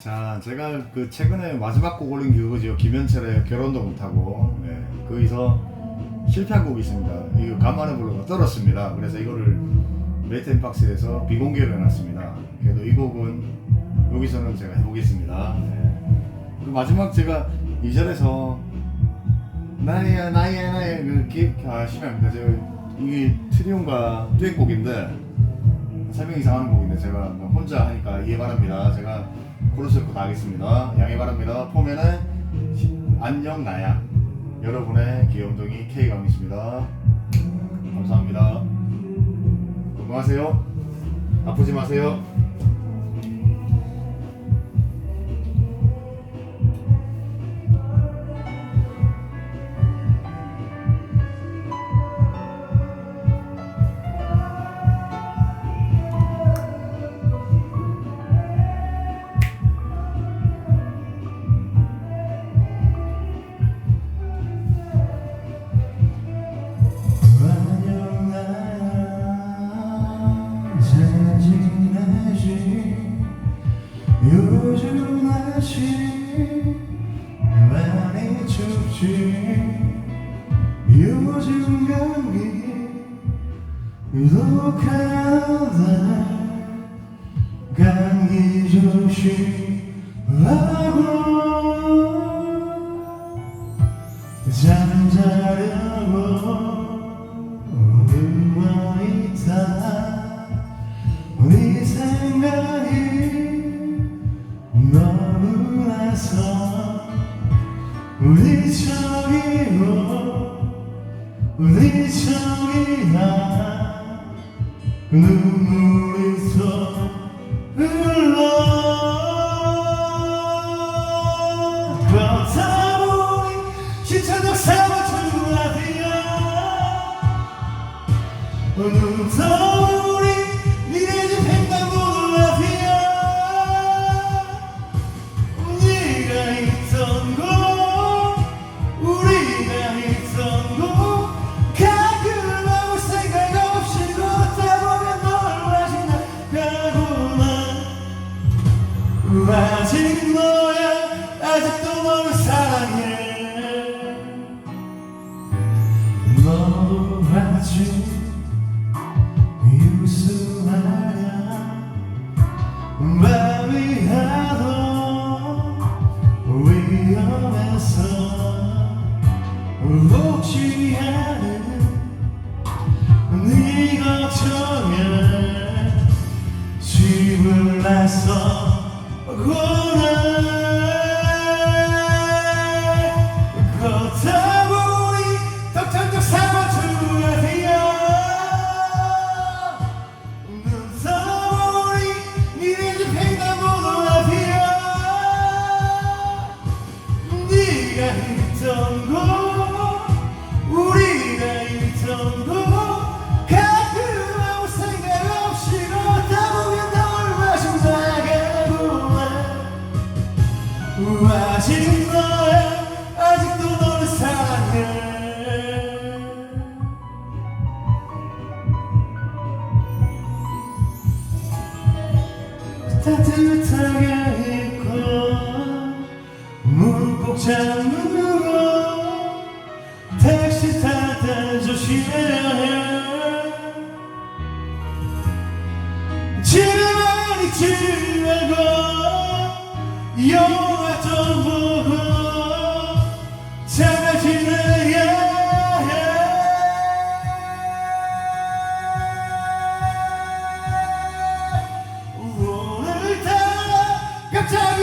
자, 제가 그 최근에 마지막 곡 올린 게 그거죠. 김현철의 결혼도 못하고 네, 거기서 실패한 곡이 있습니다. 이거 간만에 불러가 떨었습니다. 그래서 이거를 메이텐 박스에서 비공개로 해놨습니다. 그래도 이 곡은 여기서는 제가 해보겠습니다. 네. 그 마지막 제가 2절에서 나야 나야 나야 그 기억하시면 합니다. 제가 이게 트리온과 듀엣곡인데 설명이 이상한 곡인데 제가 뭐 혼자 하니까 이해 바랍니다. 제가 코러스 다 하겠습니다. 양해 바랍니다. 포면은 시- 안녕 나야 여러분의 귀염둥이 K강이십니다. 감사합니다. 건강하세요. 아프지 마세요. 요즘 감기. 독하다 감기 조심하고 잠자려고 누워있다 네 생각이 너무나서 우리 저기로 우리 저기나 눈물이 또 흘러. 그렇다 보니 시천적 사과천 라디오 눈떠 아직 너야. 아직도 너를 사랑해 너도 아직 유수하냐. 마음이 하도 위험해서 혹시 하는 네 걱정에 집을 나서 오 아직 너야. 아직도 너를 사랑해. 따뜻하게 입고 문꼭 잠그고 택시 타다 조심해야 해. 집에만 있지 말고 영 보고 잘 지내야. 해 갑자기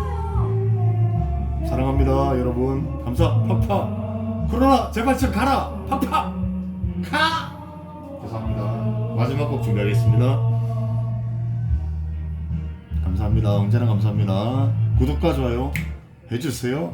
사랑합니다, 여러분. 감사. 팍팍. 코로나 제발 좀 가라. 팍팍. 가. 죄송합니다. 마지막 곡 준비하겠습니다. 감사합니다. 언제나 감사합니다. 구독과 좋아요 해주세요.